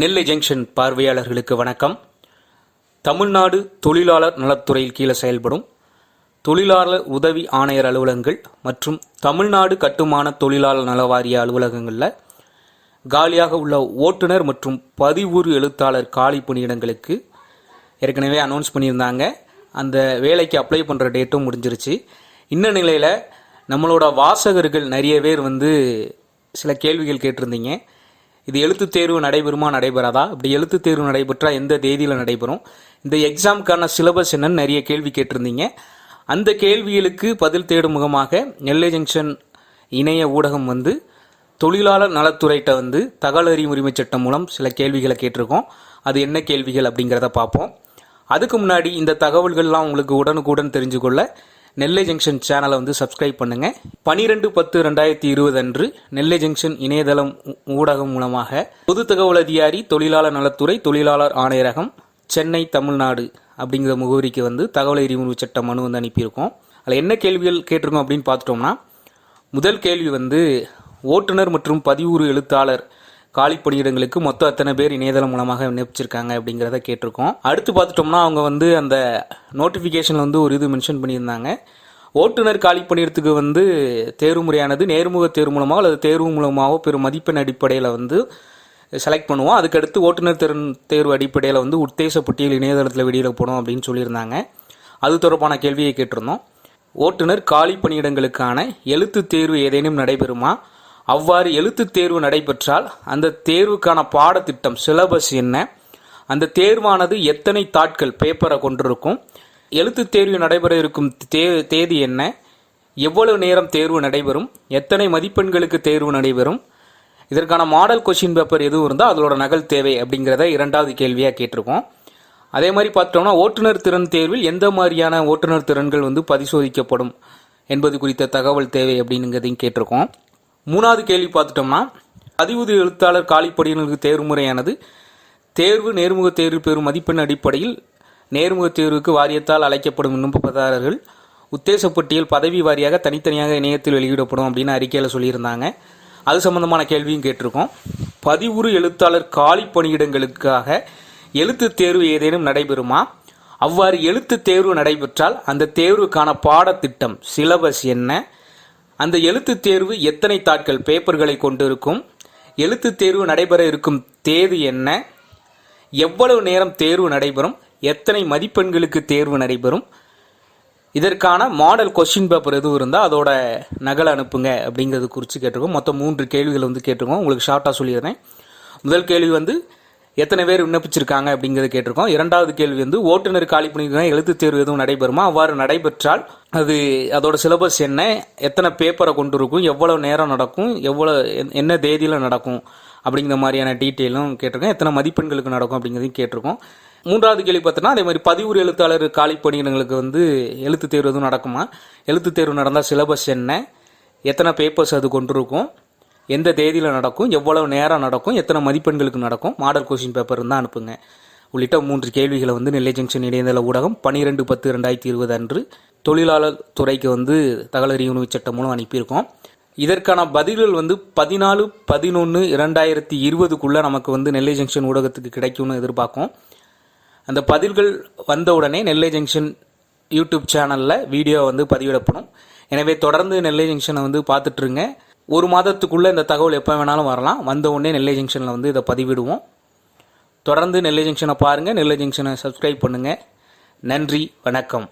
நெல்லை junction பார்வையாளர்களுக்கு வணக்கம். தமிழ்நாடு தொழிலாளர் நலத்துறையில் கீழே செயல்படும் தொழிலாளர் உதவி ஆணையர் அலுவலகங்கள் மற்றும் தமிழ்நாடு கட்டுமான தொழிலாளர் நல வாரிய அலுவலகங்களில் காலியாக உள்ள ஓட்டுநர் மற்றும் பதிவுறு எழுத்தாளர் காலி பணியிடங்களுக்கு ஏற்கனவே அனௌன்ஸ் பண்ணியிருந்தாங்க. அந்த வேலைக்கு அப்ளை பண்ணுற டேட்டும் முடிஞ்சிருச்சு. இந்த நிலையில் நம்மளோட வாசகர்கள் நிறைய பேர் வந்து சில கேள்விகள் கேட்டிருந்தீங்க. இது எழுத்துத் தேர்வு நடைபெறுமா நடைபெறாதா? இப்படி எழுத்துத் தேர்வு நடைபெற்றால் எந்த தேதியில் நடைபெறும்? இந்த எக்ஸாமுக்கான சிலபஸ் என்னன்னு நிறைய கேள்வி கேட்டிருந்தீங்க. அந்த கேள்விகளுக்கு பதில் தேடும் முகமாக நெல்லை ஜங்ஷன் இணைய ஊடகம் வந்து தொழிலாளர் நலத்துறைகிட்ட வந்து தகவல் அறியும் சட்டம் மூலம் சில கேள்விகளை கேட்டிருக்கோம். அது என்ன கேள்விகள் அப்படிங்கிறத பார்ப்போம். அதுக்கு முன்னாடி இந்த தகவல்கள்லாம் உங்களுக்கு உடனுக்குடன் தெரிஞ்சுக்கொள்ள நெல்லை ஜங்ஷன் சேனலை வந்து சப்ஸ்கிரைப் பண்ணுங்க. பனிரெண்டு பத்து ரெண்டாயிரத்தி இருபது அன்று நெல்லை ஜங்ஷன் இணையதளம் ஊடகம் மூலமாக பொது தகவல் அதிகாரி தொழிலாளர் நலத்துறை தொழிலாளர் ஆணையரகம் சென்னை தமிழ்நாடு அப்படிங்கிற முகவரிக்கு வந்து தகவல் எரிமுறை சட்ட மனு வந்து அனுப்பியிருக்கோம். அதில் என்ன கேள்விகள் கேட்டிருக்கோம் அப்படின்னு பார்த்துட்டோம்னா முதல் கேள்வி வந்து ஓட்டுநர் மற்றும் பதிவுறு எழுத்தாளர் காலி பணியிடங்களுக்கு மொத்தம் எத்தனை பேர் இணையதளம் மூலமாக விண்ணப்பிச்சிருக்காங்க அப்படிங்கிறத கேட்டிருக்கோம். அடுத்து பார்த்துட்டோம்னா அவங்க வந்து அந்த நோட்டிஃபிகேஷனில் வந்து ஒரு இது மென்ஷன் பண்ணியிருந்தாங்க. ஓட்டுநர் காலி பணியிடத்துக்கு வந்து தேர்வு முறையானது நேர்முக தேர்வு மூலமாக அல்லது தேர்வு மூலமாகவோ பெரும் மதிப்பெண் அடிப்படையில் வந்து செலக்ட் பண்ணுவோம். அதுக்கடுத்து ஓட்டுநர் திறன் தேர்வு அடிப்படையில் வந்து உத்தேச பட்டியல் இணையதளத்தில் வெளியிடப்படும் அப்படின்னு சொல்லியிருந்தாங்க. அது தொடர்பான கேள்வியை கேட்டிருந்தோம். ஓட்டுநர் காலி பணியிடங்களுக்கான எழுத்துத் தேர்வு ஏதேனும் நடைபெறுமா? அவ்வாறு எழுத்து தேர்வு நடைபெற்றால் அந்த தேர்வுக்கான பாடத்திட்டம் சிலபஸ் என்ன? அந்த தேர்வானது எத்தனை தாட்கள் பேப்பரை கொண்டிருக்கும்? எழுத்துத் தேர்வு நடைபெற இருக்கும் தே தேதி என்ன? எவ்வளவு நேரம் தேர்வு நடைபெறும்? எத்தனை மதிப்பெண்களுக்கு தேர்வு நடைபெறும்? இதற்கான மாடல் கொஷின் பேப்பர் எதுவும் இருந்தால் அதோட நகல் தேவை அப்படிங்கிறத இரண்டாவது கேள்வியாக கேட்டிருக்கோம். அதே மாதிரி பார்த்தோம்னா ஓட்டுநர் திறன் தேர்வில் எந்த மாதிரியான ஓட்டுநர் திறன்கள் வந்து பரிசோதிக்கப்படும் என்பது குறித்த தகவல் தேவை அப்படிங்கிறதையும் கேட்டிருக்கோம். மூணாவது கேள்வி பார்த்துட்டோம்னா பதிவுது எழுத்தாளர் காலிப்படியினருக்கு தேர்வு முறையானது தேர்வு நேர்முக தேர்வு பெறும் மதிப்பெண் அடிப்படையில் நேர்முக தேர்வுக்கு வாரியத்தால் அழைக்கப்படும் விண்ணப்பதாரர்கள் உத்தேச பட்டியல் பதவி வாரியாக தனித்தனியாக இணையத்தில் வெளியிடப்படும் அப்படின்னு அறிக்கையில் சொல்லியிருந்தாங்க. அது சம்பந்தமான கேள்வியும் கேட்டிருக்கோம். பதிவுறு எழுத்தாளர் காலி பணியிடங்களுக்காக எழுத்துத் தேர்வு ஏதேனும் நடைபெறுமா? அவ்வாறு எழுத்துத் தேர்வு நடைபெற்றால் அந்த தேர்வுக்கான பாடத்திட்டம் சிலபஸ் என்ன? அந்த எழுத்து தேர்வு எத்தனை தாட்கள் பேப்பர்களை கொண்டிருக்கும்? எழுத்துத் தேர்வு நடைபெற இருக்கும் தேதி என்ன? எவ்வளவு நேரம் தேர்வு நடைபெறும்? எத்தனை மதிப்பெண்களுக்கு தேர்வு நடைபெறும்? இதற்கான மாடல் கொஸ்டின் பேப்பர் எதுவும் இருந்தால் அதோட நகல் அனுப்புங்க அப்படிங்கிறது குறித்து கேட்டிருக்கோம். மொத்தம் மூன்று கேள்விகள் வந்து கேட்டிருக்கோம். உங்களுக்கு ஷார்ட்டாக சொல்லிடுறேன். முதல் கேள்வி வந்து எத்தனை பேர் விண்ணப்பிச்சிருக்காங்க அப்படிங்கிறத கேட்டிருக்கோம். இரண்டாவது கேள்வி வந்து ஓட்டுநர் காலி பண்ணியிருக்காங்க எழுத்துத் தேர்வு எதுவும் நடைபெறுமா? அவ்வாறு நடைபெற்றால் அது அதோட சிலபஸ் என்ன? எத்தனை பேப்பரை கொண்டு இருக்கும் எவ்வளோ நேரம் நடக்கும்? எவ்வளோ என்ன தேதியில் நடக்கும்? அப்படிங்கிற மாதிரியான டீட்டெயிலும் கேட்டிருக்கோம். எத்தனை மதிப்பெண்களுக்கு நடக்கும் அப்படிங்கிறதையும் கேட்டிருக்கோம். மூன்றாவது கேள்வி பார்த்தோன்னா அதே மாதிரி பதிவுறு எழுத்தாளர் காலி பணியிடங்களுக்கு வந்து எழுத்து தேர்வு எதுவும் நடக்குமா? எழுத்து தேர்வு நடந்தால் சிலபஸ் என்ன? எத்தனை பேப்பர்ஸ் அது கொண்டிருக்கும்? எந்த தேதியில் நடக்கும் எவ்வளவு நேரம் நடக்கும் எத்தனை மதிப்பெண்களுக்கு நடக்கும் மாடல் கொஸ்டின் பேப்பர் இருந்தால் அனுப்புங்க. உள்ளிட்ட மூன்று கேள்விகளை வந்து நெல்லை ஜங்ஷன் இணையதள ஊடகம் பன்னிரெண்டு பத்து ரெண்டாயிரத்தி இருபது அன்று தொழிலாளர் துறைக்கு வந்து தகவல் அறிவுரிமை சட்டம் மூலம் அனுப்பியிருக்கோம். இதற்கான பதில்கள் வந்து பதினாலு பதினொன்று இரண்டாயிரத்தி இருபதுக்குள்ளே நமக்கு வந்து நெல்லை ஜங்ஷன் ஊடகத்துக்கு கிடைக்கும்னு எதிர்பார்க்கும். அந்த பதில்கள் வந்தவுடனே நெல்லை ஜங்ஷன் யூடியூப் சேனலில் வீடியோ வந்து பதிவிடப்படும். எனவே தொடர்ந்து நெல்லை ஜங்ஷனை வந்து பார்த்துட்ருங்க ஒரு மாதத்துக்குள்ளே இந்த தகவல் எப்போ வேணாலும் வரலாம். வந்த உடனே நெல்லை ஜங்ஷனில் வந்து இதை பதிவிடுவோம். தொடர்ந்து நெல்லை ஜங்ஷனை பாருங்கள் நெல்லை ஜங்ஷனை சப்ஸ்கிரைப் பண்ணுங்கள் நன்றி. வணக்கம்.